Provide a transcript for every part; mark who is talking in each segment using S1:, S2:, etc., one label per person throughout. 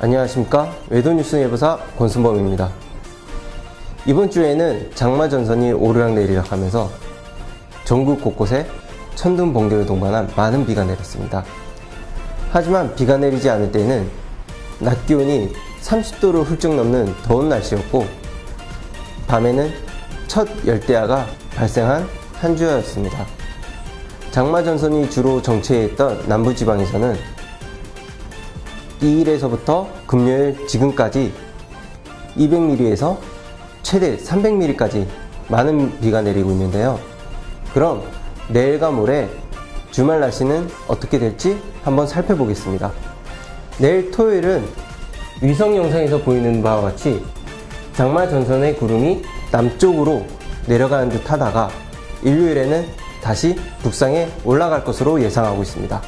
S1: 안녕하십니까? 외도뉴스 예보사 권순범입니다. 이번 주에는 장마 전선이 오르락내리락 하면서 전국 곳곳에 천둥 번개를 동반한 많은 비가 내렸습니다. 하지만 비가 내리지 않을 때는 낮 기온이 30도를 훌쩍 넘는 더운 날씨였고 밤에는 첫 열대야가 발생한 한 주였습니다 장마 전선이 주로 정체했던 남부지방에서는 2일에서부터 금요일 지금까지 200mm에서 최대 300mm까지 많은 비가 내리고 있는데요. 그럼 내일과 모레 주말 날씨는 어떻게 될지 한번 살펴보겠습니다. 내일 토요일은 위성 영상에서 보이는 바와 같이 장마 전선의 구름이 남쪽으로 내려가는 듯 하다가 일요일에는 다시 북상에 올라갈 것으로 예상하고 있습니다.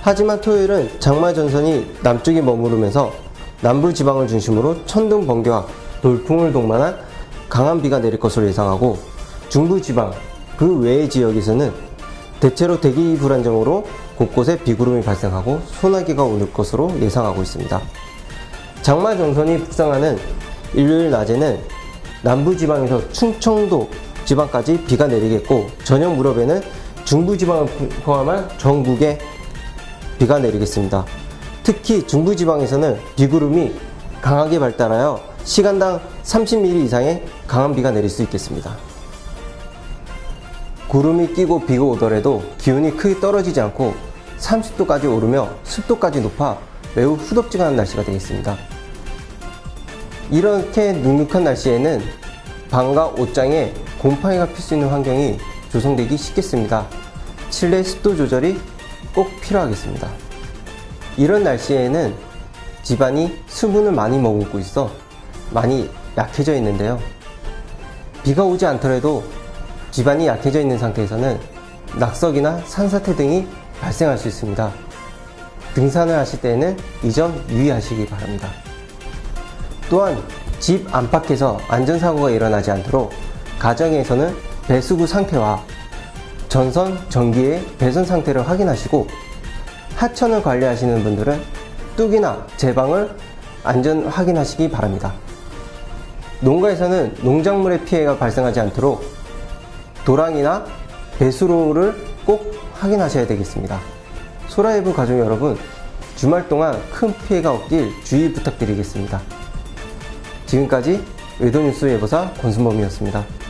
S1: 하지만 토요일은 장마 전선이 남쪽에 머무르면서 남부 지방을 중심으로 천둥 번개와 돌풍을 동반한 강한 비가 내릴 것으로 예상하고 중부 지방 그 외의 지역에서는 대체로 대기 불안정으로 곳곳에 비구름이 발생하고 소나기가 오를 것으로 예상하고 있습니다. 장마 전선이 북상하는 일요일 낮에는 남부 지방에서 충청도 지방까지 비가 내리겠고 저녁 무렵에는 중부 지방을 포함한 전국에 비가 내리겠습니다. 특히 중부지방에서는 비구름이 강하게 발달하여 시간당 30mm 이상의 강한 비가 내릴 수 있겠습니다. 구름이 끼고 비가 오더라도 기온이 크게 떨어지지 않고 30도까지 오르며 습도까지 높아 매우 후덥지근한 날씨가 되겠습니다. 이렇게 눅눅한 날씨에는 방과 옷장에 곰팡이가 필 수 있는 환경이 조성되기 쉽겠습니다. 실내 습도 조절이 꼭 필요하겠습니다. 이런 날씨에는 집안이 수분을 많이 머금고 있어 많이 약해져 있는데요. 비가 오지 않더라도 집안이 약해져 있는 상태에서는 낙석이나 산사태 등이 발생할 수 있습니다. 등산을 하실 때에는 이 점 유의하시기 바랍니다. 또한 집 안팎에서 안전사고가 일어나지 않도록 가정에서는 배수구 상태와 전선, 전기의 배선 상태를 확인하시고 하천을 관리하시는 분들은 뚝이나 제방을 안전 확인하시기 바랍니다. 농가에서는 농작물의 피해가 발생하지 않도록 도랑이나 배수로를 꼭 확인하셔야 되겠습니다. 소라이브 가족 여러분, 주말 동안 큰 피해가 없길 주의 부탁드리겠습니다. 지금까지 외도뉴스 예보사 권순범이었습니다.